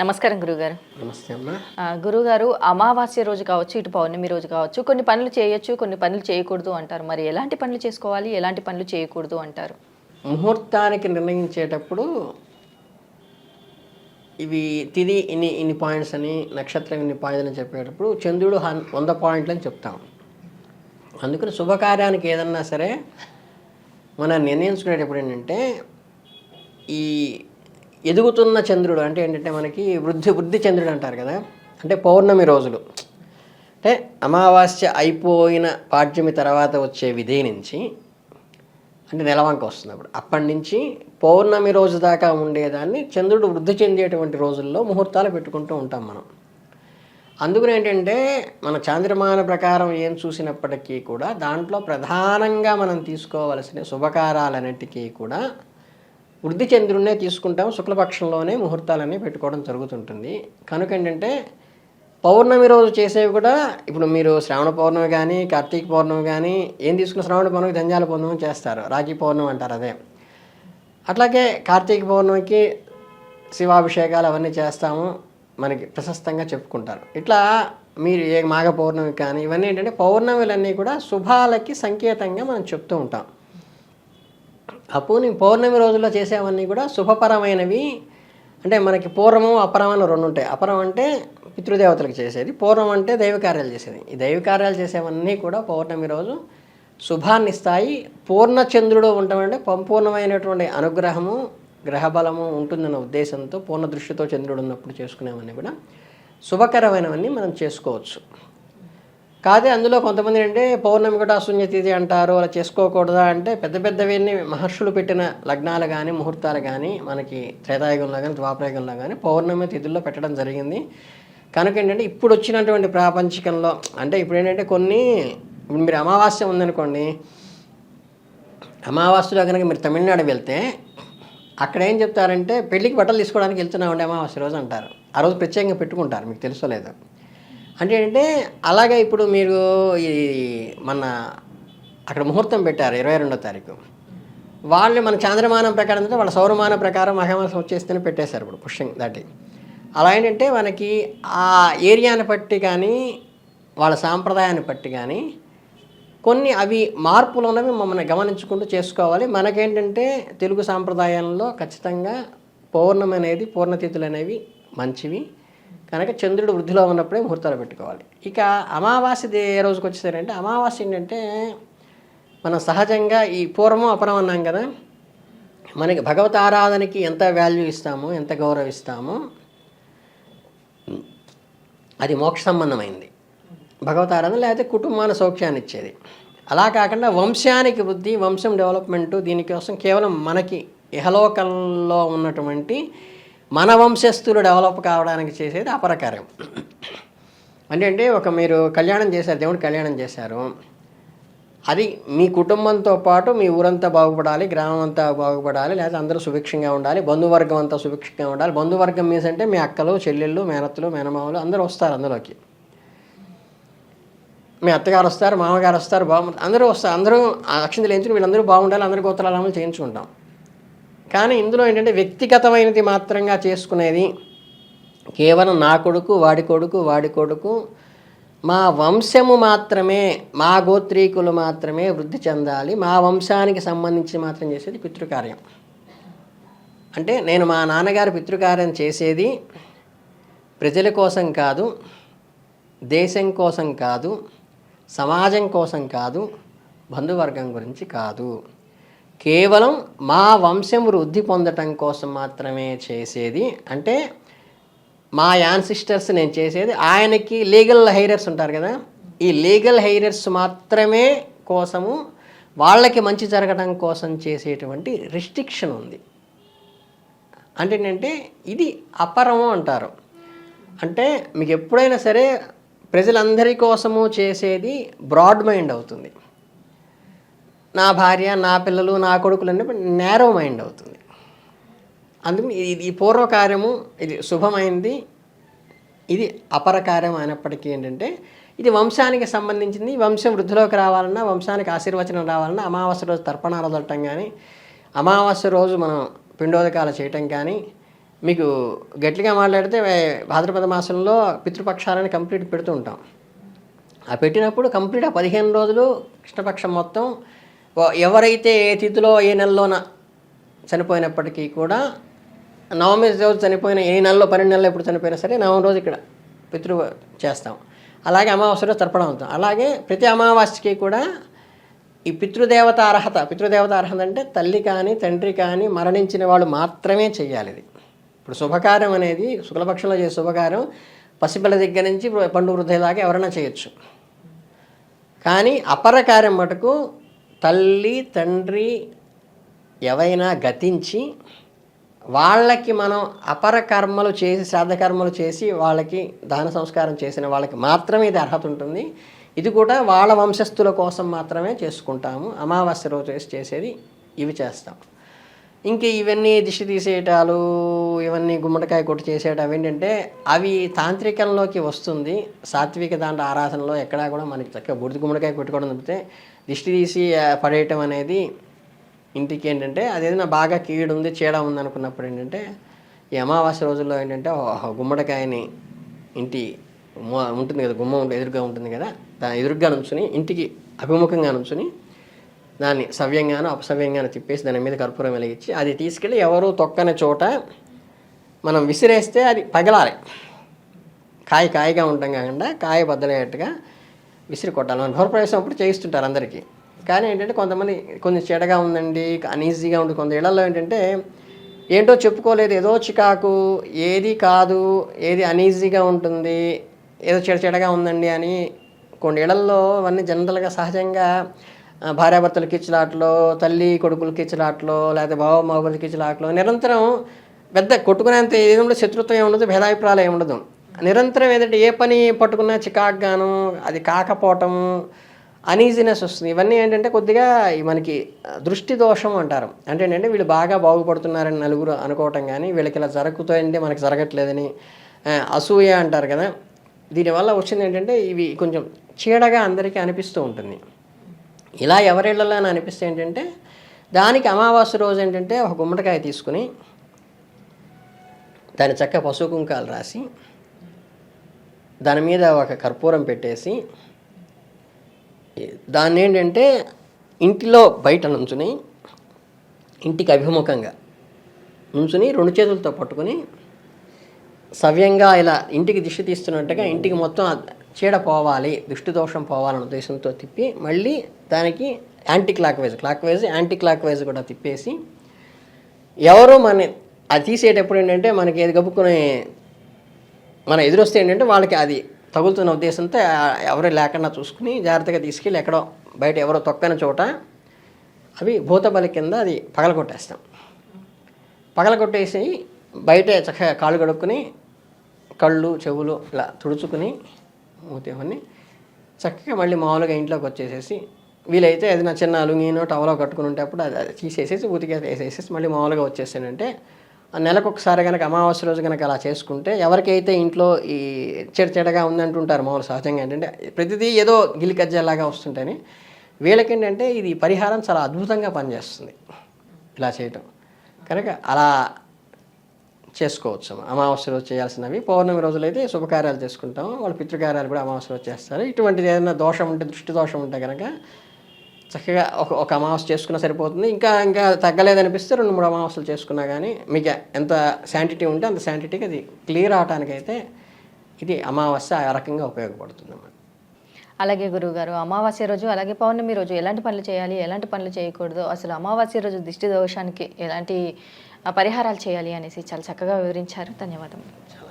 నమస్కారం గురుగారు. నమస్తే గురుగారు అమావాస్య రోజు కావచ్చు ఇటు పౌర్ణమి రోజు కావచ్చు కొన్ని పనులు చేయొచ్చు కొన్ని పనులు చేయకూడదు అంటారు. మరి ఎలాంటి పనులు చేసుకోవాలి ఎలాంటి పనులు చేయకూడదు అంటారు? ముహూర్తానికి నిర్ణయించేటప్పుడు ఇవి తిది ఇన్ని ఇన్ని పాయింట్స్ అని నక్షత్రం ఇన్ని పాయింట్స్ అని చెప్పేటప్పుడు చంద్రుడు వంద పాయింట్లు అని చెప్తాం. అందుకని శుభకార్యానికి ఏదన్నా సరే మనం నిర్ణయించుకునేటప్పుడు ఏంటంటే ఈ ఎదుగుతున్న చంద్రుడు అంటే ఏంటంటే మనకి వృద్ధి వృద్ధి చంద్రుడు అంటారు కదా. అంటే పౌర్ణమి రోజులు. అంటే అమావాస్య అయిపోయిన పాడ్యమి తర్వాత వచ్చే విధి నుంచి అంటే నెలవంక వస్తుంది అప్పుడు అప్పటి నుంచి పౌర్ణమి రోజు దాకా ఉండేదాన్ని చంద్రుడు వృద్ధి చెందేటువంటి రోజుల్లో ముహూర్తాలు పెట్టుకుంటూ ఉంటాం మనం. అందుకని ఏంటంటే మన చాంద్రమాన ప్రకారం ఏం చూసినప్పటికీ కూడా దాంట్లో ప్రధానంగా మనం తీసుకోవలసిన శుభకారాలన్నిటికీ కూడా వృద్ధి చంద్రుడినే తీసుకుంటాం శుక్లపక్షంలోనే ముహూర్తాలన్నీ పెట్టుకోవడం జరుగుతుంటుంది. కనుక ఏంటంటే పౌర్ణమి రోజు చేసేవి కూడా ఇప్పుడు మీరు శ్రావణ పౌర్ణమి కానీ కార్తీక పౌర్ణమి కానీ ఏం తీసుకున్న శ్రావణ పౌర్ణమి జంజాల పౌర్ణమి చేస్తారు. రాఖీ పౌర్ణమి అంటారు అదే. అట్లాగే కార్తీక పౌర్ణమికి శివాభిషేకాలు అవన్నీ చేస్తాము మనకి ప్రశస్తంగా చెప్పుకుంటారు. ఇట్లా మీరు ఏ మాఘ పౌర్ణమి కానీ ఇవన్నీ ఏంటంటే పౌర్ణమిలన్నీ కూడా శుభాలకి సంకేతంగా మనం చెప్తూ ఉంటాం. అప్పుని పౌర్ణమి రోజుల్లో చేసేవన్నీ కూడా శుభపరమైనవి. అంటే మనకి పూర్వము అపరం అని రెండు ఉంటాయి. అపరం అంటే పితృదేవతలకు చేసేది పూర్వం అంటే దైవ కార్యాలు చేసేది. ఈ దైవ కార్యాలు చేసేవన్నీ కూడా పౌర్ణమి రోజు శుభాన్ని ఇస్తాయి పూర్ణచంద్రుడు ఉండటం అంటే సంపూర్ణమైనటువంటి అనుగ్రహము గ్రహబలము ఉంటుందన్న ఉద్దేశంతో పూర్ణ దృష్టితో చంద్రుడు ఉన్నప్పుడు చేసుకునేవన్నీ కూడా శుభకరమైనవన్నీ మనం చేసుకోవచ్చు. కాదే అందులో కొంతమంది అంటే పౌర్ణమి కూడా శూన్యతిథి అంటారు అలా చేసుకోకూడదా అంటే పెద్ద పెద్దవన్నీ మహర్షులు పెట్టిన లగ్నాలు కానీ ముహూర్తాలు కానీ మనకి త్రేతాయుగంలో కానీ ద్వాపరయుగంలో కానీ పౌర్ణమి తిథుల్లో పెట్టడం జరిగింది. కనుక ఏంటంటే ఇప్పుడు వచ్చినటువంటి ప్రాపంచికంలో అంటే ఇప్పుడు ఏంటంటే కొన్ని ఇప్పుడు మీరు అమావాస్య ఉందనుకోండి అమావాస్యలో కనుక మీరు తమిళనాడు వెళ్తే అక్కడ ఏం చెప్తారంటే పెళ్ళికి బట్టలు తీసుకోవడానికి వెళ్తున్నామండి అమావాస్య రోజు అంటారు. ఆ రోజు ప్రత్యేకంగా పెట్టుకుంటారు మీకు తెలుసో లేదో. అంటే ఏంటంటే అలాగే ఇప్పుడు మీరు ఈ మన అక్కడ ముహూర్తం పెట్టారు ఇరవై రెండో తారీఖు. వాళ్ళు మన చాంద్రమానం ప్రకారం అంటే వాళ్ళ సౌరమానం ప్రకారం మహామాసం వచ్చేస్తేనే పెట్టేశారు ఇప్పుడు పుష్యంగ్ దాటి. అలా ఏంటంటే మనకి ఆ ఏరియాని బట్టి కానీ వాళ్ళ సాంప్రదాయాన్ని బట్టి కానీ కొన్ని అవి మార్పులు ఉన్నవి మమ్మల్ని గమనించుకుంటూ చేసుకోవాలి. మనకేంటంటే తెలుగు సాంప్రదాయంలో ఖచ్చితంగా పౌర్ణమి అనేది పూర్ణతిథులు అనేవి మంచివి. కనుక చంద్రుడు వృద్ధిలో ఉన్నప్పుడే ముహూర్తాలు పెట్టుకోవాలి. ఇక అమావాస్యది ఏ రోజుకి వచ్చేసరంటే అమావాస్య ఏంటంటే మనం సహజంగా ఈ పూర్వం అపరం అన్నాం కదా మనకి భగవత్ ఆరాధనకి ఎంత వాల్యూ ఇస్తామో ఎంత గౌరవిస్తామో అది మోక్ష సంబంధమైంది. భగవత్ ఆరాధన లేకపోతే కుటుంబాన్ని సౌఖ్యాన్ని ఇచ్చేది. అలా కాకుండా వంశానికి వృద్ధి వంశం డెవలప్మెంటు దీనికోసం కేవలం మనకి ఇహలోకంలో ఉన్నటువంటి మన వంశస్థులు డెవలప్ కావడానికి చేసేది అపరకార్యం. అంటే ఒక మీరు కళ్యాణం చేశారు దేవుడు కళ్యాణం చేశారు. అది మీ కుటుంబంతో పాటు మీ ఊరంతా బాగుపడాలి గ్రామం అంతా బాగుపడాలి లేదా అందరూ సుభిక్షంగా ఉండాలి బంధువర్గం అంతా సుభిక్షంగా ఉండాలి. బంధువర్గం మీన్స్ అంటే మీ అక్కలు చెల్లెళ్ళు మేనత్తలు మేనమామలు అందరూ వస్తారు అందులోకి. మీ అత్తగారు వస్తారు మామగారు వస్తారు బాగు అందరూ వస్తారు. అందరూ ఆ అక్షంతలు ఎంచుకుని వీళ్ళందరూ బాగుండాలి అందరూ గోత్రాలు అమలు చేయించుకుంటాం. కానీ ఇందులో ఏంటంటే వ్యక్తిగతమైనది మాత్రంగా చేసుకునేది కేవలం నా కొడుకు వాడి కొడుకు వాడి కొడుకు మా వంశము మాత్రమే మా గోత్రీకులు మాత్రమే వృద్ధి చెందాలి. మా వంశానికి సంబంధించి మాత్రం చేసేది పితృకార్యం. అంటే నేను మా నాన్నగారు పితృకార్యం చేసేది ప్రజల కోసం కాదు దేశం కోసం కాదు సమాజం కోసం కాదు బంధువర్గం గురించి కాదు. కేవలం మా వంశం వృద్ధి పొందటం కోసం మాత్రమే చేసేది. అంటే మా యాన్సిస్టర్స్ నేను చేసేది. ఆయనకి లీగల్ హైరర్స్ ఉంటారు కదా. ఈ లీగల్ హైరర్స్ మాత్రమే కోసము వాళ్ళకి మంచి జరగడం కోసం చేసేటువంటి రిస్ట్రిక్షన్ ఉంది. అంటే ఏంటంటే ఇది అపరము అంటారు. అంటే మీకు ఎప్పుడైనా సరే ప్రజలందరి కోసము చేసేది బ్రాడ్ మైండ్ అవుతుంది. నా భార్య నా పిల్లలు నా కొడుకులు అన్నప్పుడు నేరో మైండ్ అవుతుంది. అందుకని ఇది ఈ పూర్వకార్యము ఇది శుభమైంది. ఇది అపరకార్యం అయినప్పటికీ ఏంటంటే ఇది వంశానికి సంబంధించింది. వంశం వృద్ధిలోకి రావాలన్నా వంశానికి ఆశీర్వచనం రావాలన్నా అమావాస్య రోజు తర్పణాలు వదలటం కానీ అమావాస్య రోజు మనం పిండోదకాలు చేయటం కానీ మీకు గట్టిగా మాట్లాడితే భాద్రపద మాసంలో పితృపక్షాలని కంప్లీట్ పెడుతూ ఉంటాం. ఆ పెట్టినప్పుడు కంప్లీట్ ఆ పదిహేను రోజులు కృష్ణపక్షం మొత్తం ఎవరైతే ఏ తిథిలో ఏ నెలలోన చనిపోయినప్పటికీ కూడా నవమి రోజు చనిపోయిన ఏ నెలలో పన్నెండు నెలలు ఎప్పుడు చనిపోయినా సరే నవమి రోజు ఇక్కడ పితృ చేస్తాం. అలాగే అమావాస్య రోజు తర్పణం అవుతాం. అలాగే ప్రతి అమావాస్యకి కూడా ఈ పితృదేవత అర్హత పితృదేవత అర్హత అంటే తల్లి కానీ తండ్రి కానీ మరణించిన వాళ్ళు మాత్రమే చేయాలి ఇది. ఇప్పుడు శుభకార్యం అనేది శుక్లపక్షంలో చేసే శుభకార్యం పసిపిల్ల దగ్గర నుంచి పండు వృద్ధి దాకా ఎవరైనా చేయొచ్చు. కానీ అపర కార్యం మటుకు తల్లి తండ్రి ఎవైనా గతించి వాళ్ళకి మనం అపర కర్మలు చేసి శ్రద్ధకర్మలు చేసి వాళ్ళకి దాన సంస్కారం చేసిన వాళ్ళకి మాత్రమే ఇది అర్హత ఉంటుంది. ఇది కూడా వాళ్ళ వంశస్థుల కోసం మాత్రమే చేసుకుంటాము. అమావాస్య రోజు చేసి చేసేది ఇవి చేస్తాం. ఇంక ఇవన్నీ దిష్టి తీసేయటాలు ఇవన్నీ గుమ్మడికాయ కొట్టి చేసేయటం ఏంటంటే అవి తాంత్రికంలోకి వస్తుంది. సాత్విక దాంట్లో ఆరాధనలో ఎక్కడా కూడా మనకి చక్కగా బుడిది గుమ్మడికాయ కొట్టుకోవడం తప్పితే దిష్టి తీసి పడేయటం అనేది ఇంటికి ఏంటంటే అదేదైనా బాగా కీడు ఉంది చీడ ఉంది అనుకున్నప్పుడు ఏంటంటే ఈ అమావాస్య రోజుల్లో ఏంటంటే గుమ్మడికాయని ఇంటి ఉంటుంది కదా గుమ్మం ఉంటుంది, ఎదురుగా ఉంటుంది కదా దాని ఎదురుగా నుంచుని ఇంటికి అభిముఖంగా నుంచుని దాన్ని సవ్యంగాను అపసవ్యంగానో తిప్పేసి దాని మీద కర్పూరం వెలిగించి అది తీసుకెళ్ళి ఎవరు తొక్కని చోట మనం విసిరేస్తే అది పగలాలి. కాయ కాయగా ఉంటాం కాకుండా కాయ బద్దలయ్యేట్టుగా విసిరి కొట్టాలని మన గృహప్రవేశం అప్పుడు చేయిస్తుంటారు అందరికీ. కానీ ఏంటంటే కొంతమంది కొంచెం చెడగా ఉందండి అన్ఈజీగా ఉంది కొంత ఇళ్ళలో ఏంటంటే ఏంటో చెప్పుకోలేదు. ఏదో చికాకు ఏది కాదు ఏది అన్ఈజీగా ఉంటుంది ఏదో చెడ చెడగా ఉందండి అని కొన్ని ఇళ్ళలో అవన్నీ జనరల్గా సహజంగా ఆ, భార్యాభర్తల కిచ్చులాట్లో తల్లి కొడుకుల కిచ్చులాట్లో లేకపోతే బావ మగబుల కిచ్చులాట్లో నిరంతరం పెద్ద కొట్టుకునేంత ఏముండదు శత్రుత్వం ఏముండదు ఉండదు భేదాభిప్రాయాలు ఏముండదు. ఉండదు నిరంతరం ఏంటంటే ఏ పని పట్టుకున్నా చికాగ్గాను అది కాకపోవటం అనీజినెస్ వస్తుంది. ఇవన్నీ ఏంటంటే కొద్దిగా మనకి దృష్టి దోషం అంటారు. అంటే ఏంటంటే వీళ్ళు బాగా బాగుపడుతున్నారని నలుగురు అనుకోవటం కానీ వీళ్ళకి ఇలా జరుగుతుందంటే మనకి జరగట్లేదని అసూయ అంటారు కదా. దీనివల్ల వచ్చింది ఏంటంటే ఇవి కొంచెం చీడగా అందరికీ అనిపిస్తూ ఉంటుంది. ఇలా ఎవరిళ్ళలో అని అనిపిస్తే ఏంటంటే దానికి అమావాస్య రోజు ఏంటంటే ఒక గుమ్మడికాయ తీసుకుని దాని చక్క పశు కుంకాలు రాసి దాని మీద ఒక కర్పూరం పెట్టేసి దాన్ని ఏంటంటే ఇంటిలో బయట నుంచుని ఇంటికి అభిముఖంగా నుంచుని రెండు చేతులతో పట్టుకుని సవ్యంగా ఇలా ఇంటికి దిష్టి తీస్తున్నట్టుగా ఇంటికి మొత్తం చీడ పోవాలి దుష్టి దోషం పోవాలన్న ఉద్దేశంతో తిప్పి మళ్ళీ దానికి anticlockwise clockwise anticlockwise కూడా తిప్పేసి ఎవరో మన అది తీసేటప్పుడు ఏంటంటే మనకి ఏది గబుక్కునే మన ఎదురొస్తే ఏంటంటే వాళ్ళకి అది తగులుతున్న ఉద్దేశంతో ఎవరు లేకుండా చూసుకుని జాగ్రత్తగా తీసుకెళ్ళి ఎక్కడో బయట ఎవరో తొక్కని చోట అవి భూతబలి కింద అది పగలగొట్టేస్తాం. పగలగొట్టేసి బయట చక్కగా కాళ్ళు కడుక్కుని కళ్ళు చెవులు ఇలా తుడుచుకుని మూతేమని చక్కగా మళ్ళీ మామూలుగా ఇంట్లోకి వచ్చేసేసి వీలైతే ఏదైనా చిన్న అలుంగినో టవలో కట్టుకుని ఉంటే అప్పుడు అది తీసేసేసి ఉతికి వేసేసేసి మళ్ళీ మామూలుగా వచ్చేసానంటే నెలకు ఒకసారి కనుక అమావాస్య రోజు కనుక అలా చేసుకుంటే ఎవరికైతే ఇంట్లో ఈ చెడచెడగా ఉందంటుంటారు మామూలు సహజంగా ఏంటంటే ప్రతిదీ ఏదో గిలికజ్జలాగా వస్తుంటేనే వీళ్ళకేంటంటే ఇది పరిహారం చాలా అద్భుతంగా పనిచేస్తుంది ఇలా చేయటం. కనుక అలా చేసుకోవచ్చు అమావాస్య రోజు చేయాల్సినవి. పౌర్ణమి రోజులైతే శుభకార్యాలు చేసుకుంటాం వాళ్ళ పితృకార్యాలు కూడా అమావాస్య రోజు చేస్తారు. ఇటువంటిది ఏదైనా దోషం ఉంటే దృష్టి దోషం ఉంటే కనుక చక్కగా ఒక ఒక అమావాస్య చేసుకున్నా సరిపోతుంది. ఇంకా ఇంకా తగ్గలేదనిపిస్తే రెండు మూడు అమావాస్యలు చేసుకున్నా కానీ మీకు ఎంత శాంటిటీ ఉంటే అంత శాంటిటీకి అది క్లియర్ అవటానికైతే ఇది అమావాస్య ఆ రకంగా ఉపయోగపడుతుంది అన్నమాట అలాగే గురువుగారు అమావాస్య రోజు అలాగే పౌర్ణమి రోజు ఎలాంటి పనులు చేయాలి ఎలాంటి పనులు చేయకూడదు అసలు అమావాస్య రోజు దిష్టి దోషానికి ఎలాంటి పరిహారాలు చేయాలి అనేసి చాలా చక్కగా వివరించారు. ధన్యవాదములు.